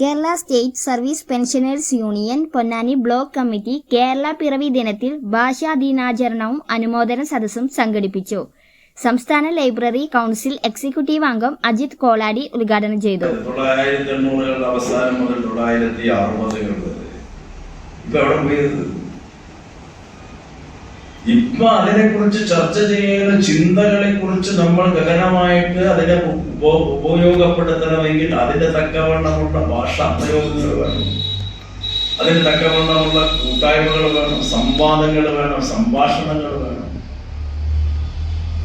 Kerala state service pensioners union Ponnani block committee Kerala Piravi ദിനത്തിൽ ഭാഷാ ദിനാചരണവും അനുമോദന സദസ്സും സംഘടിപ്പിച്ചു. സംസ്ഥാന ലൈബ്രറി കൗൺസിൽ എക്സിക്യൂട്ടീവ് അംഗം അജിത് കോളാടി ഉദ്ഘാടനം ചെയ്തു. തൊള്ളായിരത്തി എണ്ണൂറുകളുടെ അവസാനം മുതൽ തൊള്ളായിരത്തി അറുപതുകൾ വരെ. ഇപ്പൊ എവിടെ പോയത്? ഇപ്പൊ അതിനെ കുറിച്ച് ചർച്ച ചെയ്യുന്ന ചിന്തകളെ കുറിച്ച് നമ്മൾ ഗഹനമായിട്ട് അതിനെ ഉപ- ഉപയോഗപ്പെടുത്തണമെങ്കിൽ അതിന്റെ തക്കവണ്ണമുള്ള ഭാഷാ പ്രയോഗങ്ങൾ വേണം. അതിന് തക്കവണ്ണമുള്ള കൂട്ടായ്മകൾ വേണം സംവാദങ്ങൾ വേണം സംഭാഷണങ്ങൾ വേണം.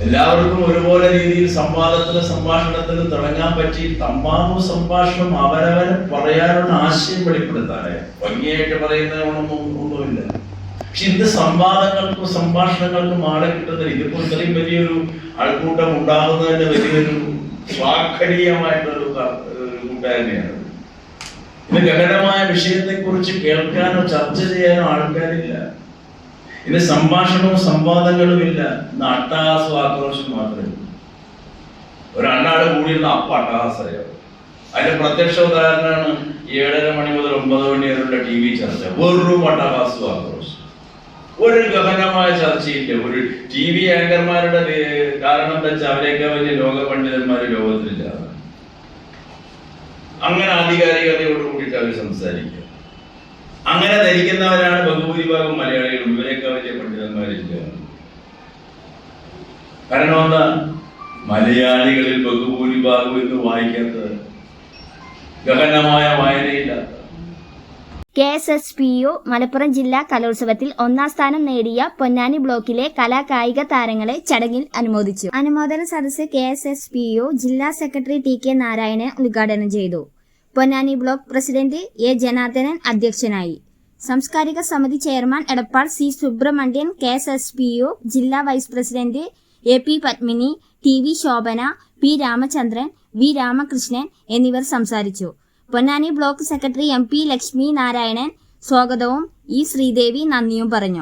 എല്ലാവർക്കും ഒരുപോലെ രീതിയിൽ സംവാദത്തിന് സംഭാഷണത്തിന് തുടങ്ങാൻ പറ്റി. തമ്മാമു സംഭാഷണം അവരവരെ പറയാനുള്ള ആശയം വെളിപ്പെടുത്താനേ ഭംഗിയായിട്ട് പറയുന്നതൊന്നും ഒന്നുമില്ല പക്ഷെ ഇന്ന് സംവാദങ്ങൾക്കും സംഭാഷണങ്ങൾക്കും ആളെ കിട്ടുന്നില്ല ഇതിപ്പോ ഇത്രയും വലിയൊരു ആൾക്കൂട്ടം ഉണ്ടാകുന്നതിന്റെ വലിയൊരു സ്വാഖരീയമായിട്ടൊരു കൂട്ടായ്മയാണ്. ഇത് ഗഹനമായ വിഷയത്തെ കുറിച്ച് കേൾക്കാനോ ചർച്ച ചെയ്യാനോ ആൾക്കാരില്ല. ഇന്ന് സംഭാഷണവും സംവാദങ്ങളും ഇല്ല. ഇന്ന് അട്ടഹാസവും ആക്രോശം മാത്രമേ ഉള്ളൂ. ഒരു രണ്ടാൾ കൂടിയിരുന്ന അപ്പ അട്ടഹാസായ അതിന്റെ പ്രത്യക്ഷ ഉദാഹരണമാണ് ഏഴര മണി മുതൽ ഒമ്പത് മണി വരെയുള്ള ടി വി ചർച്ച. വെറും അട്ടഹാസവും ആക്രോശം. ഒരു ഗഹനമായ ചർച്ചയില്ല. ഒരു ടി വി ആങ്കർമാരുടെ കാരണം വെച്ച് അവരെയൊക്കെ വലിയ ലോക പണ്ഡിതന്മാർ ലോകത്തിലില്ല. അങ്ങനെ ആധികാരികതയോട് കൂടിയിട്ട് അവർ സംസാരിക്കുക. അങ്ങനെ ധരിക്കുന്നവരാണ് ബഹുഭൂരിഭാഗം മലയാളികളും. ഇവരെയൊക്കെ വലിയ പണ്ഡിതന്മാരില്ല. കാരണം എന്താ? മലയാളികളിൽ ബഹുഭൂരിഭാഗം എന്ന് വായിക്കാത്തത് ഗഹനമായ വായനയില്ലാത്ത K S S P U Malappuram ജില്ലാ കലോത്സവത്തിൽ ഒന്നാം സ്ഥാനം നേടിയ പൊന്നാനി ബ്ലോക്കിലെ കലാകായിക താരങ്ങളെ ചടങ്ങിൽ അനുമോദിച്ചു. അനുമോദന സദസ് K S S P U ജില്ലാ സെക്രട്ടറി ടി കെ നാരായണൻ ഉദ്ഘാടനം ചെയ്തു. Ponnani block president A Janardhanan അധ്യക്ഷനായി. സാംസ്കാരിക സമിതി chairman Edappal C Subramanian K S S P U ജില്ലാ vice president A P Padmini T V Shobhana P Ramachandran V Ramakrishnan എന്നിവർ സംസാരിച്ചു. Ponnani block secretary M P Lakshmi Narayanan സ്വാഗതവും E Sreedevi നന്ദിയും പറഞ്ഞു.